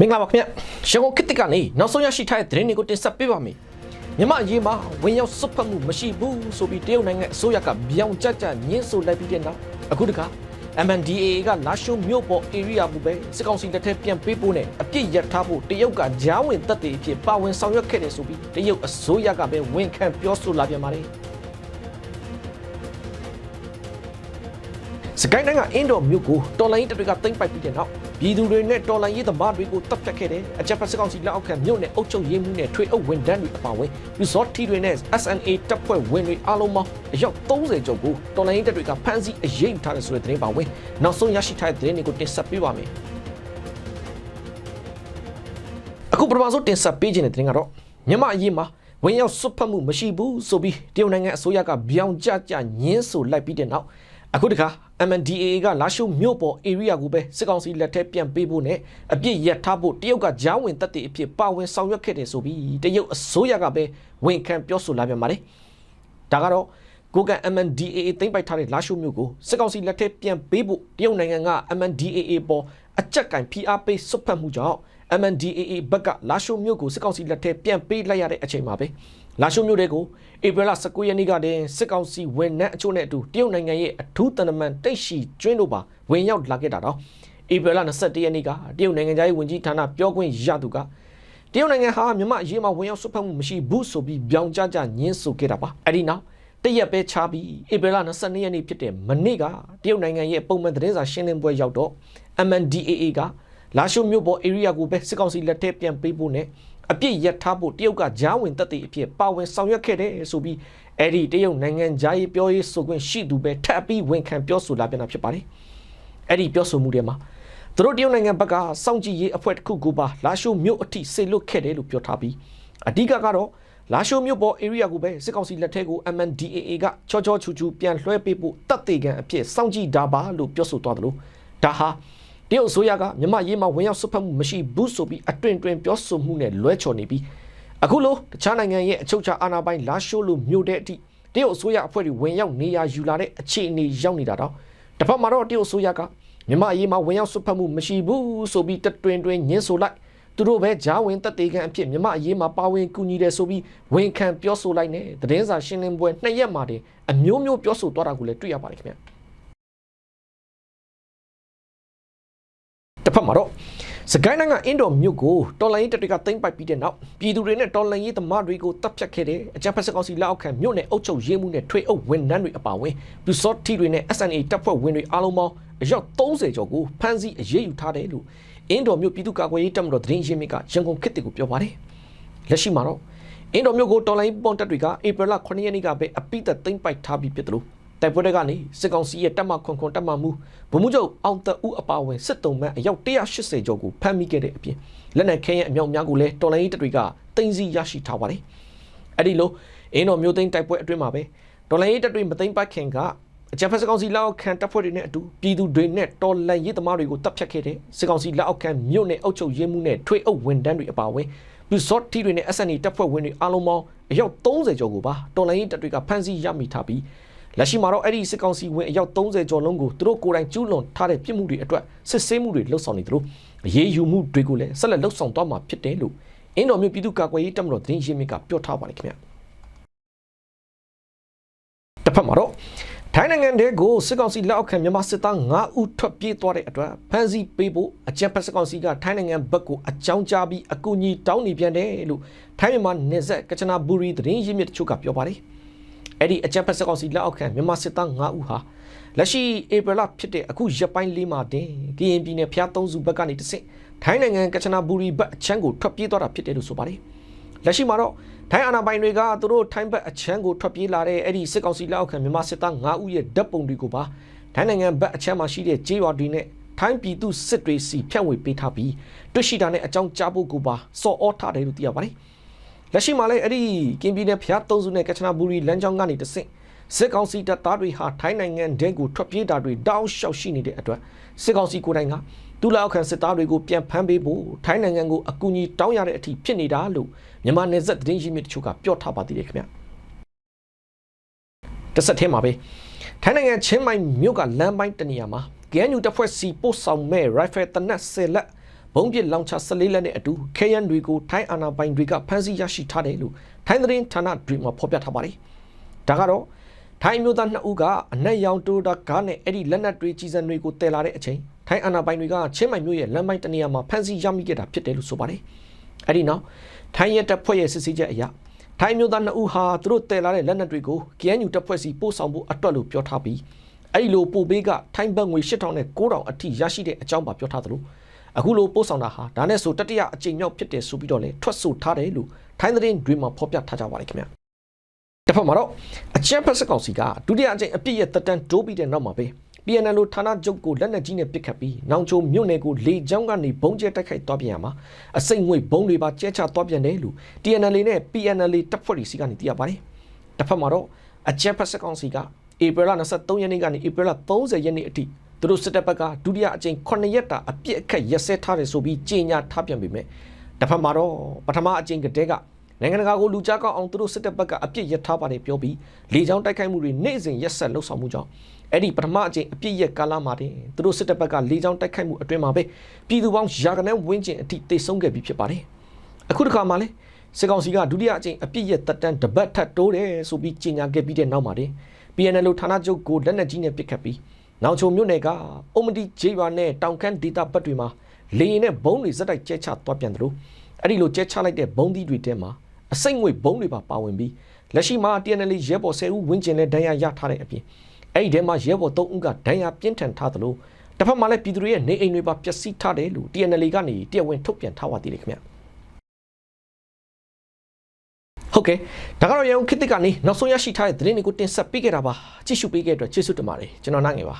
မင်္ဂလာပါခင်ဗျရန်ကုန်ခေတ်တစ်ကနေနောက်ဆုံးရရှိထားတဲ့သတင်းတွေကိုတင်ဆက်ပေးပါမယ်မြန်မာအရေးမှာဝင်ရောက်စွတ်ဖက်မှုမရှိဘူးဆိုပြီးတရုတ်နိုင်ငံအစိုးရကပြောင်ကြကြညှင်းဆိုလိုက်ပြီးတဲ့နောက်အခုတခါ MNDAA ကလာရှိုးမြို့ပေါ် area ကိုပဲစစ်ကောင်စီလက်ထက်ပြန်ပေးဖို့နဲ့အပြစ်ရထားဖို့တရုတ်ကကြားဝင်တပ်တွေအဖြစ်ပါဝင်ဆောင်ရွက်ခဲ့တယ်ဆိုပြီးတရုတ်အစိုးရကပဲဝန်ခံပြောဆိုလာပြန်ပါတယ်စကိုင်းတိုင်းကအင်းတော်မြို့ကိုတော်လိုင်းတပ်တွေကသိမ်းပိုက်ပြီးတဲ့နောက် ပြည်သူတွေနဲ့တော်လိုင်းရေးသမားတွေကိုတပ်ဖြတ်ခဲ့တယ်အကြမ်းဖက်စစ်ကောင်စီလက်အောက်ခံမြို့နယ်အုပ်ချုပ်ရေးမှူးနဲ့ထွေအုပ်ဝန်ထမ်းတွေအပါအဝင် resort ထီတွေနဲ့ SNA တပ်ဖွဲ့ဝင်တွေအားလုံးပေါင်းအယောက်30ကျော်ကိုတော်လိုင်းရေးတပ်တွေကဖမ်းဆီးအရေးယူထားတယ်ဆိုတဲ့သတင်းပါဝင်နောက်ဆုံးရရှိထားတဲ့သတင်းတွေကိုတင်ဆက်ပေးပါမယ်အခုပထမဆုံးတင်ဆက်ပေးခြင်းတဲ့သတင်းကတော့မြန်မာအရေးမှာဝင်ရောက်စွတ်ဖက်မှုမရှိဘူးဆိုပြီးတရုတ်နိုင်ငံအစိုးရကပြောင်ကြကြညင်းဆိုလိုက်ပြီးတဲ့နောက်အခုတခါ MNDAA ကလာရှိုးမြို့ပေါ် area ကိုပဲစစ်ကောင်စီလက်ထက်ပြန်ပေးဖို့နဲ့အပြစ်ရထားဖို့တရုတ်ကကြားဝင်တပ်တွေအဖြစ်ပါဝင်ဆောင်ရွက်ခဲ့တယ်ဆိုပြီးတရုတ်အစိုးရကပဲဝန်ခံပြောဆိုလာပြန်ပါတယ်ဒါကတော့ကိုကန် MNDAA သိမ်းပိုက်ထားတဲ့လာရှိုးမြို့ကိုစစ်ကောင်စီလက်ထက်ပြန်ပေးဖို့တရုတ်နိုင်ငံက MNDAA ပေါ်အကြက်ကင် PR ပေးစွတ်ဖက်မှုကြောင့် MNDAA ဘက်ကလာရှိုးမြို့ကိုစစ်ကောင်စီလက်ထက်ပြန်ပေးလိုက်ရတဲ့အချိန်မှာပဲ လာရှိုးမြို့တွေကိုဧပြီလ19ရက်နေ့ကတည်းစစ်ကောင်စီဝန်ထမ်းအချို့နဲ့အတူတရုတ်နိုင်ငံရဲ့အထူးတန်တမန်တိတ်ရှိကျွင်းတို့ပါဝင်ရောက်လာခဲ့တာတော့ဧပြီလ21ရက်နေ့ကတရုတ်နိုင်ငံသားရေးဝန်ကြီးဌာနပြောခွင့်ရသူကတရုတ်နိုင်ငံဟာမြန်မာအရေးမှာဝင်ရောက်ဆွတ်ဖက်မှုမရှိဘူးဆိုပြီးပြောင်ကြကြညင်းဆိုခဲ့တာပါအဲ့ဒီနောက်တရက်ပဲချပြီးဧပြီလ22ရက်နေ့ဖြစ်တဲ့မနေ့ကတရုတ်နိုင်ငံရဲ့ပုံမှန်သတင်းစာရှင်းလင်းပွဲရောက်တော့ MNDAA ကလာရှိုးမြို့ပေါ် area ကိုပဲစစ်ကောင်စီလက်ထက်ပြန်ပေးဖို့နဲ့ အပြစ်ရထားဖို့တရုတ်ကကြားဝင်တပ်တွေအဖြစ်ပါဝင်ဆောင်ရွက်ခဲ့တယ်ဆိုပြီးအဲ့ဒီတရုတ်နိုင်ငံသားရေးပြောရေးဆိုခွင့်ရှိသူပဲထပ်ပြီးဝန်ခံပြောဆိုလာပြန်တာဖြစ်ပါတယ်အဲ့ဒီပြောဆိုမှုတွေမှာသူတို့တရုတ်နိုင်ငံဘက်ကစောင့်ကြည့်ရေးအဖွဲ့တစ်ခုကိုပါလာရှိုးမြို့အထိဆေလွတ်ခဲ့တယ်လို့ပြောထားပြီးအဓိကကတော့လာရှိုးမြို့ပေါ် area ကိုပဲစစ်ကောင်စီလက်ထက်ကို MNDAA ကချောချောချူချူပြန်လွှဲပေးဖို့တပ်တေကန်အဖြစ်စောင့်ကြည့်တာပါလို့ပြောဆိုသွားတယ်လို့ဒါဟာ တရုတ်အစိုးရကမြန်မာရေးမှာဝင်ရောက်ဆွတ်ဖက်မှုမရှိဘူးဆိုပြီးအတွင်တွင်ပြောဆိုမှုနဲ့လွဲချော်နေပြီးအခုလိုတခြားနိုင်ငံရဲ့အချုပ်ချာအာဏာပိုင်လာရှိုးလိုမျိုးတဲ့အထိတရုတ်အစိုးရအဖွဲ့တွေဝင်ရောက်နေရယူလာတဲ့အခြေအနေရောက်နေတာတော့တစ်ဖက်မှာတော့တရုတ်အစိုးရကမြန်မာရေးမှာဝင်ရောက်ဆွတ်ဖက်မှုမရှိဘူးဆိုပြီးတတွင်တွင်ညှင်းဆိုလိုက်သူတို့ပဲဂျားဝင်တက်တေကန်အဖြစ်မြမအရေးမှာပါဝင်ကူညီတယ်ဆိုပြီးဝန်ခံပြောဆိုလိုက်နေသတင်းစာရှင်းလင်းပွဲနှစ်ရက်မှာတည်းအမျိုးမျိုးပြောဆိုသွားတာကိုလည်းတွေ့ရပါတယ်ခင်ဗျ က်မှာတော့စကိုင်းနိုင်ငံအင်းတော်မြို့ကိုတော်လိုင်းရေးတပ်တွေကသိမ်းပိုက်ပြီးတဲ့နောက်ပြည်သူတွေနဲ့တော်လိုင်းရေးသမားတွေကိုတပ်ဖြတ်ခဲ့တဲ့အကြမ်းဖက်စစ်ကောင်စီလက်အောက်ခံမြို့နယ်အုပ်ချုပ်ရေးမှုနဲ့ထွေအုပ်ဝန်ထမ်းတွေအပါအဝင်လူစောတီတွေနဲ့ SNA တပ်ဖွဲ့ဝင်တွေအားလုံးပေါင်းအယောက်30ကျော်ကိုဖမ်းဆီးအရေးယူထားတယ်လို့အင်းတော်မြို့ပြည်သူ့ကာကွယ်ရေးတပ်မတော်သတင်းရင်းမြစ်ကရန်ကုန်ခေတ်တွေကိုပြောပါတယ်လက်ရှိမှာတော့အင်းတော်မြို့ကိုတော်လိုင်းပွန်တပ်တွေကဧပြီလ9ရက်နေ့ကပဲအပိသက်သိမ်းပိုက်ထားပြီးဖြစ်တယ်လို့ တိုက်ပွဲတွေကနေစစ်ကောင်စီရဲ့တပ်မခွန်ခွန်တပ်မမှုဗိုလ်မှူးချုပ်အောင်တဦးအပါအဝင်စစ်တုံးမန်းအယောက်180ကျော်ကိုဖမ်းမိခဲ့တဲ့အပြင်လက်နက်ခဲယံအမြောက်များကိုလည်းတော်လိုင်းတပ်တွေကတင်စီရရှိထားပါတယ်အဲ့ဒီလိုအင်းတော်မြို့သိမ်းတိုက်ပွဲအတွင်းမှာပဲတော်လိုင်းတပ်တွေမသိမ်းပိုက်ခင်ကအကြံဖက်စကောင်စီလက်အောက်ခံတပ်ဖွဲ့တွေနဲ့အတူပြည်သူတွေနဲ့တော်လန်ရေးသမားတွေကိုတပ်ဖြတ်ခဲ့တဲ့စစ်ကောင်စီလက်အောက်ခံမြို့နယ်အုပ်ချုပ်ရေးမှုနဲ့ထွေအုပ်ဝန်တန်းတွေအပါအဝင်လူစော့တီတွေနဲ့ SNA တပ်ဖွဲ့ဝင်တွေအားလုံးပေါင်းအယောက်30ကျော်ကိုပါတော်လန်ရေးတပ်တွေကဖမ်းဆီးရမိထားပြီး လက်ရှိမှာတော့အဲ့ဒီစစ်ကောင်စီဝင်အယောက်30ကျော်လုံးကိုသူတို့ကိုယ်တိုင်ကျူးလွန်ထားတဲ့ပြစ်မှုတွေအတွက်စစ်ဆေးမှုတွေလှုပ်ဆောင်နေသလိုအရေးယူမှုတွေကိုလည်းဆက်လက်လှုပ်ဆောင်သွားမှာဖြစ်တယ်လို့အင်းတော်မြို့ပြည်သူ့ကာကွယ်ရေးတပ်မတော်သတင်းရင်းမြစ်ကပြောထားပါတယ်ခင်ဗျာတစ်ဖက်မှာတော့ထိုင်းနိုင်ငံတဲ့ကိုစစ်ကောင်စီလက်အောက်ခံမြန်မာစစ်သား9ဦးထွက်ပြေးသွားတဲ့အတွက်ဖမ်းဆီးပေးဖို့အကြံဖက်စစ်ကောင်စီကထိုင်းနိုင်ငံဘက်ကိုအကြောင်းကြားပြီးအကူအညီတောင်းနေပြန်တယ်လို့ထိုင်းမြန်မာနယ်စပ်ကချနာဘူရီသတင်းရင်းမြစ်တချို့ကပြောပါတယ် အဲ့ဒီအကြံဖက်စစ်ကောင်စီလက်အောက်ခံမြန်မာစစ်သား9ဦးဟာလက်ရှိဧပြီလဖြစ်တဲ့အခုရက်ပိုင်းလေးမှာတင်ကရင်ပြည်နယ်ဖျားသုံးစုဘက်ကနေတဆင့်ထိုင်းနိုင်ငံကချနာဘူရီဘက်အချမ်းကိုထွက်ပြေးသွားတာဖြစ်တယ်လို့ဆိုပါတယ်လက်ရှိမှာတော့ထိုင်းအာဏာပိုင်တွေကသူတို့ထိုင်းဘက်အချမ်းကိုထွက်ပြေးလာတဲ့အဲ့ဒီစစ်ကောင်စီလက်အောက်ခံမြန်မာစစ်သား9ဦးရဲ့ဓာတ်ပုံတွေကိုပါထိုင်းနိုင်ငံဘက်အချမ်းမှာရှိတဲ့ကြေးရွာတွေနဲ့ထိုင်းပြည်သူစစ်တွေစီဖြန့်ဝေပေးထားပြီးတွေ့ရှိတာနဲ့အကြောင်းကြားဖို့ကိုပါစော်ဩထားတယ်လို့သိရပါတယ် လက်ရှိမှာလည်းအဲ့ဒီကင်ပြည်နယ်ဖျားသုံးစုနဲ့ကချနာဘူရီလမ်းကြောင်းကနေတဆင့်စစ်ကောင်စီတပ်သားတွေဟာထိုင်းနိုင်ငံဒဲကိုထွက်ပြေးတာတွေတောင်းလျှောက်ရှိနေတဲ့အတွက်စစ်ကောင်စီကိုယ်တိုင်ကတူလာအောက်ခံစစ်သားတွေကိုပြန်ဖမ်းပေးဖို့ထိုင်းနိုင်ငံကိုအကူအညီတောင်းရတဲ့အထိဖြစ်နေတာလို့မြန်မာနယ်စပ်သတင်းရင်းမြစ်တချို့ကပြောထားပါသေးတယ်ခင်ဗျတစ်ဆက်တည်းမှာပဲထိုင်းနိုင်ငံချင်းမိုင်မြို့ကလမ်းပိုင်းတနေရာမှာ GNU တပ်ဖွဲ့စီပို့ဆောင်မဲ့ rifle တနက်10လက် ဘုံပစ်လောင်ချ14လက်နဲ့အတူခဲယန်တွေကိုထိုင်းအာဏာပိုင်တွေကဖမ်းဆီးရရှိထားတယ်လို့ထိုင်းသတင်းဌာနတွေမှာဖော်ပြထားပါတယ်ဒါကတော့ထိုင်းမျိုးသားနှစ်ဦးကအနက်ရောင်တိုတာကားနဲ့အဲ့ဒီလက်နက်တွေကြီးစံတွေကိုတည်လာတဲ့အချိန်ထိုင်းအာဏာပိုင်တွေကချင်းမိုင်မျိုးရဲ့လမ်းမိုင်းတနေရာမှာဖမ်းဆီးရမိခဲ့တာဖြစ်တယ်လို့ဆိုပါတယ်အဲ့ဒီနောက်ထိုင်းရဲတပ်ဖွဲ့ရဲ့စစ်ဆေးချက်အရထိုင်းမျိုးသားနှစ်ဦးဟာသူတို့တည်လာတဲ့လက်နက်တွေကို KNU တပ်ဖွဲ့စီပို့ဆောင်ဖို့အတွက်လို့ပြောထားပြီးအဲ့ဒီလိုပို့ပေးကထိုင်းဘတ်ငွေ8000နဲ့9000အထိရရှိတဲ့အကြောင်းပါပြောထားသလို အခုလိုပို့ဆောင်တာဟာဒါနဲ့ဆိုတတိယအကြိမ်မြောက်ဖြစ်တယ်ဆိုပြီးတော့လေထွက်ဆိုထားတယ်လို့ထိုင်းသတင်းတွေမှာဖော်ပြထားကြပါတယ်ခင်ဗျာတစ်ဖက်မှာတော့အချမ်းဖက်စကောင်စီကဒုတိယအကြိမ်အပြစ်ရဲ့တက်တန်းတိုးပြီးတဲ့နောက်မှာပဲ PNL ဌာနချုပ်ကိုလက်နက်ကြီးနဲ့ပစ်ခတ်ပြီးနောင်ချုံမြို့နယ်ကိုလေကြောင်းကနေဘုံကျဲတိုက်ခိုက်သွားပြန်ရမှာအစိမ့်ငွေဘုံတွေပါကျဲချသွားပြန်တယ်လို့ TNL နဲ့ PNL တပ်ဖွဲ့တွေစီကနေသိရပါတယ်။တစ်ဖက်မှာတော့အကြက်ဖက်စကောင်စီကဧပြီလ23ရက်နေ့ကနေဧပြီလ30ရက်နေ့အထိ သူတို့စစ်တပ်ဘက်ကဒုတိယအကြိမ်9ရက်တာအပြစ်အခက်ရက်စဲထားတယ်ဆိုပြီးကြေညာထားပြန်ပြီမဲ့တစ်ဖက်မှာတော့ပထမအကြိမ်ကတည်းကနိုင်ငံတကာကိုလူကြားကောက်အောင်သူတို့စစ်တပ်ဘက်ကအပြစ်ရထားပါတယ်ပြောပြီးလေကြောင်းတိုက်ခိုက်မှုတွေနေ့စဉ်ရက်ဆက်လှုပ်ဆောင်မှုကြောင့်အဲ့ဒီပထမအကြိမ်အပြစ်ရက်ကာလမှာတင်သူတို့စစ်တပ်ဘက်ကလေကြောင်းတိုက်ခိုက်မှုအတွင်းမှာပဲပြည်သူပေါင်းရာခိုင်နှုန်းဝန်းကျင်အထိတိတ်ဆုံးခဲ့ပြီးဖြစ်ပါတယ်အခုတစ်ခါမှလည်းစစ်ကောင်စီကဒုတိယအကြိမ်အပြစ်ရက်တက်တန်းတပတ်ထပ်တိုးတယ်ဆိုပြီးကြေညာခဲ့ပြီးတဲ့နောက်မှာတင် PNL ဌာနချုပ်ကိုလက်နက်ကြီးနဲ့ပစ်ခတ်ပြီး နောက်ချုံမြို့နယ်ကအုံမတီဂျေးရွာနဲ့တောင်ခမ်းဒေတာဘက်တွေမှာလေရင်နဲ့ဘုံတွေဇက်တိုက်ကျဲချသွားပြန်တယ်လို့အဲ့ဒီလိုကျဲချလိုက်တဲ့ဘုံသီးတွေတဲမှာအစိမ့်ငွေဘုံတွေပါပါဝင်ပြီးလက်ရှိမှာ TNL ရဲဘော်10ဦးဝန်းကျင်နဲ့ဒဏ်ရာရထားတဲ့အပြင်အဲ့ဒီထဲမှာရဲဘော်3ဦးကဒဏ်ရာပြင်းထန်ထားသလိုတစ်ဖက်မှာလည်းပြည်သူတွေရဲ့နေအိမ်တွေပါပျက်စီးထားတယ်လို့ TNL ကနေတရားဝင်ထုတ်ပြန်ထားပါသေးတယ်ခင်ဗျ ဟုတ်ကဲ့ဒါကတော့ရန်ကုန်ခေတ်သစ်ကနေနောက်ဆုံးရရှိထားတဲ့သတင်းတွေကိုတင်ဆက်ပေးခဲ့တာပါကြည့်ရှုပေးခဲ့တဲ့အတွက်ကျေးဇူးတင်ပါတယ်ကျွန်တော်နိုင်ငယ်ပါ